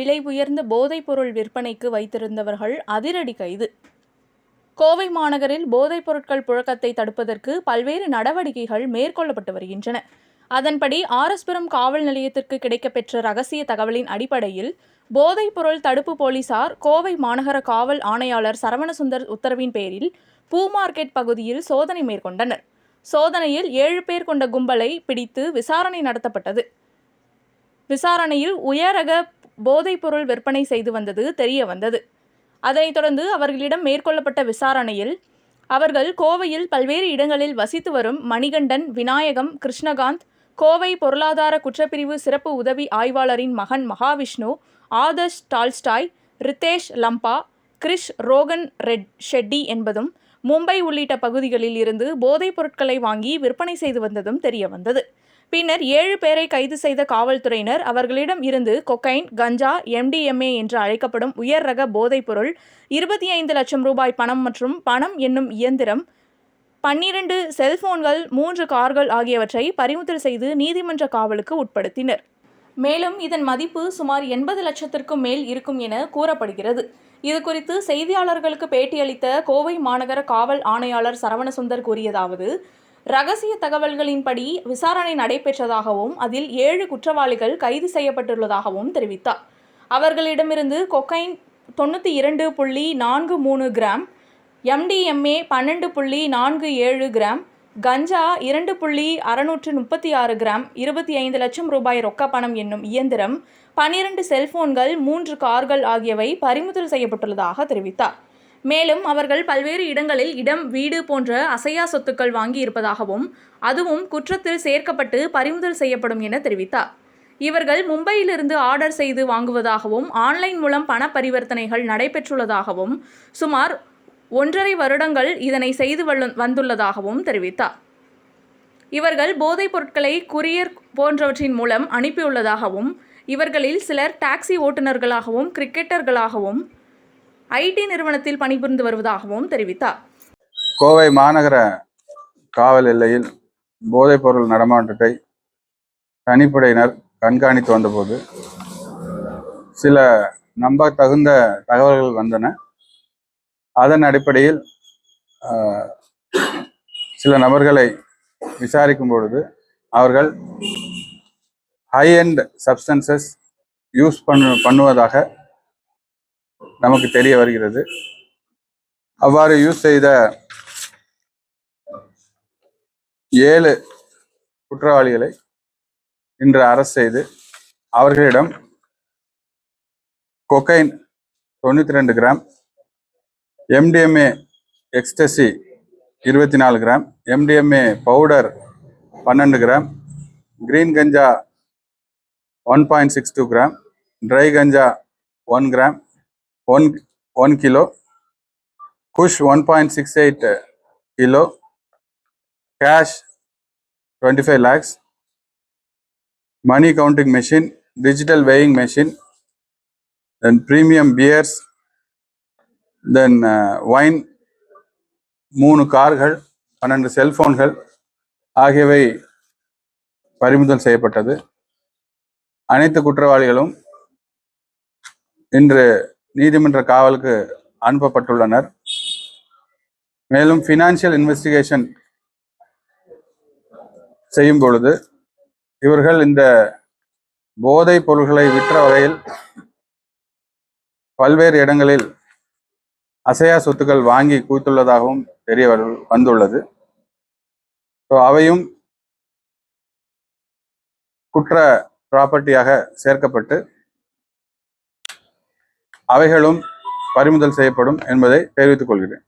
விலை உயர்ந்த போதைப்பொருள் விற்பனைக்கு வைத்திருந்தவர்கள் அதிரடி கைது. கோவை மாநகரில் போதைப் பொருட்கள் புழக்கத்தை தடுப்பதற்கு பல்வேறு நடவடிக்கைகள் மேற்கொள்ளப்பட்டு வருகின்றன. அதன்படி ஆரஸ்புரம் காவல் நிலையத்திற்கு கிடைக்கப்பெற்ற ரகசிய தகவலின் அடிப்படையில் போதைப்பொருள் தடுப்பு போலீசார் கோவை மாநகர காவல் ஆணையாளர் சரவணசுந்தர் உத்தரவின் பேரில் பூ மார்க்கெட் பகுதியில் சோதனை மேற்கொண்டனர். சோதனையில் ஏழு பேர் கொண்ட கும்பலை பிடித்து விசாரணை நடத்தப்பட்டது. விசாரணையில் உயரக போதைப்பொருள் விற்பனை செய்து வந்தது தெரிய வந்தது. அதனைத் தொடர்ந்து அவர்களிடம் மேற்கொள்ளப்பட்ட விசாரணையில் அவர்கள் கோவையில் பல்வேறு இடங்களில் வசித்து வரும் மணிகண்டன் விநாயகம் கிருஷ்ணகாந்த் கோவை பொருளாதார குற்றப்பிரிவு சிறப்பு உதவி ஆய்வாளரின் மகன் மகாவிஷ்ணு ஆதர்ஷ் டால்ஸ்டாய் ரித்தேஷ் லம்பா கிரிஷ் ரோகன் ரெட் ஷெட்டி என்பதும் மும்பை உள்ளிட்ட பகுதிகளில் இருந்து போதைப் பொருட்களை வாங்கி விற்பனை செய்து வந்ததும் தெரிய வந்தது. பின்னர் ஏழு பேரை கைது செய்த காவல்துறையினர் அவர்களிடம் இருந்து கொக்கைன் கஞ்சா எம்டிஎம்ஏ என்று அழைக்கப்படும் உயர் ரக போதைப்பொருள் இருபத்தி ஐந்து லட்சம் ரூபாய் பணம் மற்றும் பணம் என்னும் இயந்திரம் பன்னிரண்டு செல்போன்கள் மூன்று கார்கள் ஆகியவற்றை பறிமுதல் செய்து நீதிமன்ற காவலுக்கு உட்படுத்தினர். மேலும் இதன் மதிப்பு சுமார் எண்பது லட்சத்திற்கும் மேல் இருக்கும் என கூறப்படுகிறது. இதுகுறித்து செய்தியாளர்களுக்கு பேட்டியளித்த கோவை மாநகர காவல் ஆணையாளர் சரவணசுந்தர் கூறியதாவது ரகசிய தகவல்களின்படி விசாரணை நடைபெற்றதாகவும் அதில் ஏழு குற்றவாளிகள் கைது செய்யப்பட்டுள்ளதாகவும் தெரிவித்தார். அவர்களிடமிருந்து கொக்கைன் தொண்ணூற்றி இரண்டு புள்ளி நான்கு மூணு கிராம் எம்டிஎம்ஏ பன்னெண்டு புள்ளி நான்கு ஏழு கிராம் கஞ்சா இரண்டு புள்ளி அறுநூற்று முப்பத்தி ஆறு கிராம் இருபத்தி ஐந்து லட்சம் ரூபாய் ரொக்க பணம் என்னும் இயந்திரம் பனிரெண்டு செல்போன்கள் மூன்று கார்கள் ஆகியவை பறிமுதல் செய்யப்பட்டுள்ளதாக தெரிவித்தார். மேலும் அவர்கள் பல்வேறு இடங்களில் இடம் வீடு போன்ற அசையா சொத்துக்கள் வாங்கி இருப்பதாகவும் அதுவும் குற்றத்தில் சேர்க்கப்பட்டு பறிமுதல் செய்யப்படும் என தெரிவித்தார். இவர்கள் மும்பையிலிருந்து ஆர்டர் செய்து வாங்குவதாகவும் ஆன்லைன் மூலம் பண பரிவர்த்தனைகள் நடைபெற்றுள்ளதாகவும் சுமார் ஒன்றரை வருடங்கள் இதனை செய்து வந்துள்ளதாகவும் தெரிவித்தார். இவர்கள் போதைப் பொருட்களை குரியர் போன்றவற்றின் மூலம் அனுப்பியுள்ளதாகவும் இவர்களில் சிலர் டாக்ஸி ஓட்டுநர்களாகவும் கிரிக்கெட்டர்களாகவும் ஐடி நிறுவனத்தில் பணிபுரிந்து வருவதாகவும் தெரிவித்தார். கோவை மாநகர காவல் எல்லையில் போதைப்பொருள் நடமாட்டத்தை தனிப்படையினர் கண்காணித்து வந்தபோது சில நம்பத்தகுந்த தகவல்கள் வந்தன. அதன் அடிப்படையில் சில நபர்களை விசாரிக்கும் பொழுது அவர்கள் ஹை எண்ட் சப்ஸ்டன்சஸ் யூஸ் பண்ணு பண்ணுவதாக நமக்கு தெரிய வருகிறது. அவ்வாறு யூஸ் செய்த ஏழு குற்றவாளிகளை இன்று அரசு செய்து அவர்களிடம் கொக்கைன் தொண்ணூற்றி ரெண்டு கிராம் எம்டிஎம்ஏ எக்ஸ்டசி இருபத்தி நாலு கிராம் எம்டிஎம்ஏ பவுடர் பன்னெண்டு gram green ganja one point six two gram dry ganja one gram one one kilo. Kush one point six eight kilo. Cash twenty five lakhs money counting machine digital weighing machine. Then premium beers then wine மூணு கார்கள் பன்னெண்டு செல்ஃபோன்கள் ஆகியவை பறிமுதல் செய்யப்பட்டது. அனைத்து குற்றவாளிகளும் இன்று நீதிமன்ற காவலுக்கு அனுப்பப்பட்டுள்ளனர். மேலும் ஃபினான்ஷியல் இன்வெஸ்டிகேஷன் செய்யும் பொழுது இவர்கள் இந்த போதைப் பொருள்களை விற்ற வகையில் பல்வேறு இடங்களில் அசையா சொத்துக்கள் வாங்கி குவித்துள்ளதாகவும் தெரிய வரு- வந்துள்ளது. ஸோ அவையும் குற்ற ப்ராப்பர்ட்டியாக சேர்க்கப்பட்டு அவைகளும் பறிமுதல் செய்யப்படும் என்பதை தெரிவித்துக் கொள்கிறேன்.